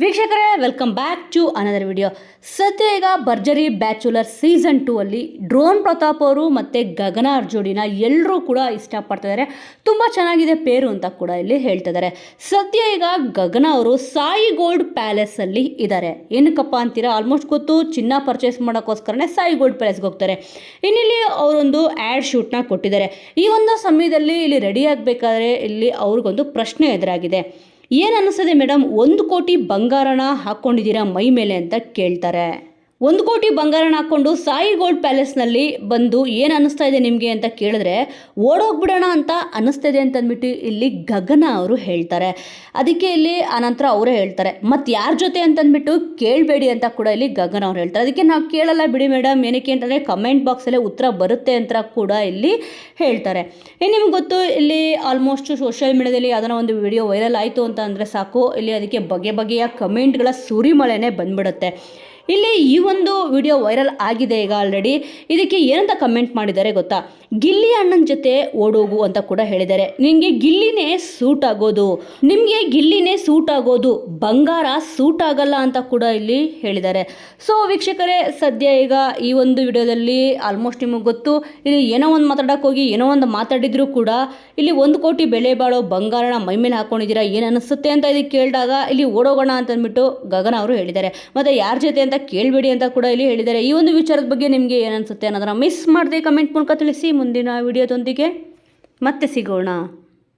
ವೀಕ್ಷಕರೇ welcome back to another video ಸದ್ಯ ಈಗ ಭರ್ಜರಿ ಬ್ಯಾಚುಲರ್ ಸೀಸನ್ ಟೂ ಅಲ್ಲಿ ಡ್ರೋನ್ ಪ್ರತಾಪ್ ಅವರು ಮತ್ತು ಗಗನ ಅರ್ಜುಡಿನ ಎಲ್ಲರೂ ಕೂಡ ಇಷ್ಟಪಡ್ತಿದ್ದಾರೆ ತುಂಬ ಚೆನ್ನಾಗಿದೆ ಪೇರು ಅಂತ ಕೂಡ ಇಲ್ಲಿ ಹೇಳ್ತಾ ಹೇಳ್ತಿದ್ದಾರೆ ಸದ್ಯ ಈಗ ಗಗನ ಅವರು ಸಾಯಿ ಗೋಲ್ಡ್ ಪ್ಯಾಲೇಸಲ್ಲಿ ಇದ್ದಾರೆ ಏನಕ್ಕಪ್ಪ ಅಂತೀರಾ ಆಲ್ಮೋಸ್ಟ್ ಗೊತ್ತು ಚಿನ್ನ ಪರ್ಚೇಸ್ ಮಾಡೋಕ್ಕೋಸ್ಕರನೇ ಸಾಯಿ ಗೋಲ್ಡ್ ಪ್ಯಾಲೇಸ್ಗೆ ಹೋಗ್ತಾರೆ. ಇನ್ನಿಲ್ಲಿ ಅವರೊಂದು ಆ್ಯಡ್ ಶೂಟ್ನ ಕೊಟ್ಟಿದ್ದಾರೆ. ಈ ಒಂದು ಸಮಯದಲ್ಲಿ ಇಲ್ಲಿ ರೆಡಿ ಆಗಬೇಕಾದ್ರೆ ಇಲ್ಲಿ ಅವ್ರಿಗೊಂದು ಪ್ರಶ್ನೆ ಎದುರಾಗಿದೆ. ಏನು ಅನ್ನಿಸ್ತದೆ ಮೇಡಮ್? ಒಂದು ಕೋಟಿ ಬಂಗಾರನ ಹಾಕ್ಕೊಂಡಿದ್ದೀರಾ ಮೈ ಮೇಲೆ ಅಂತ ಕೇಳ್ತಾರೆ. ಒಂದು ಕೋಟಿ ಬಂಗಾರನ ಹಾಕ್ಕೊಂಡು ಸಾಯಿ ಗೋಲ್ಡ್ ಪ್ಯಾಲೇಸ್ನಲ್ಲಿ ಬಂದು ಏನು ಅನ್ನಿಸ್ತಾ ಇದೆ ನಿಮಗೆ ಅಂತ ಕೇಳಿದ್ರೆ, ಓಡೋಗ್ಬಿಡೋಣ ಅಂತ ಅನ್ನಿಸ್ತಾ ಇದೆ ಅಂತಂದ್ಬಿಟ್ಟು ಇಲ್ಲಿ ಗಗನ ಅವರು ಹೇಳ್ತಾರೆ. ಅದಕ್ಕೆ ಇಲ್ಲಿ ಆನಂತರ ಅವರೇ ಹೇಳ್ತಾರೆ. ಮತ್ತು ಯಾರ ಜೊತೆ ಅಂತಂದ್ಬಿಟ್ಟು ಕೇಳಬೇಡಿ ಅಂತ ಕೂಡ ಇಲ್ಲಿ ಗಗನ ಅವ್ರು ಹೇಳ್ತಾರೆ. ಅದಕ್ಕೆ ನಾವು ಕೇಳಲ್ಲ ಬಿಡಿ ಮೇಡಮ್, ಏನಕ್ಕೆ ಅಂತಂದರೆ ಕಮೆಂಟ್ ಬಾಕ್ಸಲ್ಲೇ ಉತ್ತರ ಬರುತ್ತೆ ಅಂತ ಕೂಡ ಇಲ್ಲಿ ಹೇಳ್ತಾರೆ. ಏನು ನಿಮ್ಗೆ ಗೊತ್ತು, ಇಲ್ಲಿ ಆಲ್ಮೋಸ್ಟ್ ಸೋಷಿಯಲ್ ಮೀಡಿಯಾದಲ್ಲಿ ಯಾವ್ದಾರ ಒಂದು ವಿಡಿಯೋ ವೈರಲ್ ಆಯಿತು ಅಂತ ಸಾಕು. ಇಲ್ಲಿ ಅದಕ್ಕೆ ಬಗೆ ಬಗೆಯ ಕಮೆಂಟ್ಗಳ ಸುರಿಮಳೆನೇ ಬಂದ್ಬಿಡುತ್ತೆ. ಇಲ್ಲಿ ಈ ಒಂದು ವಿಡಿಯೋ ವೈರಲ್ ಆಗಿದೆ ಈಗ ಆಲ್ರೆಡಿ ಇದಕ್ಕೆ ಏನಂತ ಕಮೆಂಟ್ ಮಾಡಿದ್ದಾರೆ ಗೊತ್ತಾ? ಗಿಲ್ಲಿ ಅಣ್ಣನ ಜೊತೆ ಓಡೋಗು ಅಂತ ಕೂಡ ಹೇಳಿದ್ದಾರೆ. ನಿಮಗೆ ಗಿಲ್ಲಿನೇ ಸೂಟ್ ಆಗೋದು. ನಿಮಗೆ ಗಿಲ್ಲಿನೇ ಸೂಟ್ ಆಗೋದು. ಬಂಗಾರ ಸೂಟ್ ಆಗಲ್ಲ ಅಂತ ಕೂಡ ಇಲ್ಲಿ ಹೇಳಿದ್ದಾರೆ. ಸೊ ವೀಕ್ಷಕರೇ, ಸದ್ಯ ಈಗ ಈ ಒಂದು ವಿಡಿಯೋದಲ್ಲಿ ಆಲ್ಮೋಸ್ಟ್ ನಿಮಗೆ ಗೊತ್ತು. ಇಲ್ಲಿ ಏನೋ ಒಂದು ಮಾತಾಡೋಕೆ ಹೋಗಿ, ಏನೋ ಒಂದು ಮಾತಾಡಿದ್ರು ಕೂಡ ಇಲ್ಲಿ ಒಂದು ಕೋಟಿ ಬೆಲೆ ಬಾಳೋ ಬಂಗಾರನ ಮೈ ಮೇಲೆ ಹಾಕೊಂಡಿದ್ದೀರಾ? ಏನು ಅನಿಸುತ್ತೆ ಅಂತ ಇದಕ್ಕೆ ಕೇಳಿದಾಗ ಇಲ್ಲಿ ಓಡೋಗೋಣ ಅಂತಂದ್ಬಿಟ್ಟು ಗಗನ ಅವರು ಹೇಳಿದ್ದಾರೆ. ಮತ್ತು ಯಾರ ಜೊತೆ ಅಂತ ಕೇಳಬೇಡಿ ಅಂತ ಕೂಡ ಇಲ್ಲಿ ಹೇಳಿದ್ದಾರೆ. ಈ ಒಂದು ವಿಚಾರದ ಬಗ್ಗೆ ನಿಮಗೆ ಏನನ್ಸುತ್ತೆ ಅನ್ನೋದನ್ನ ಮಿಸ್ ಮಾಡದೆ ಕಮೆಂಟ್ ಮೂಲಕ ತಿಳಿಸಿ. ಮುಂದಿನ ವಿಡಿಯೋದೊಂದಿಗೆ ಮತ್ತೆ ಸಿಗೋಣ.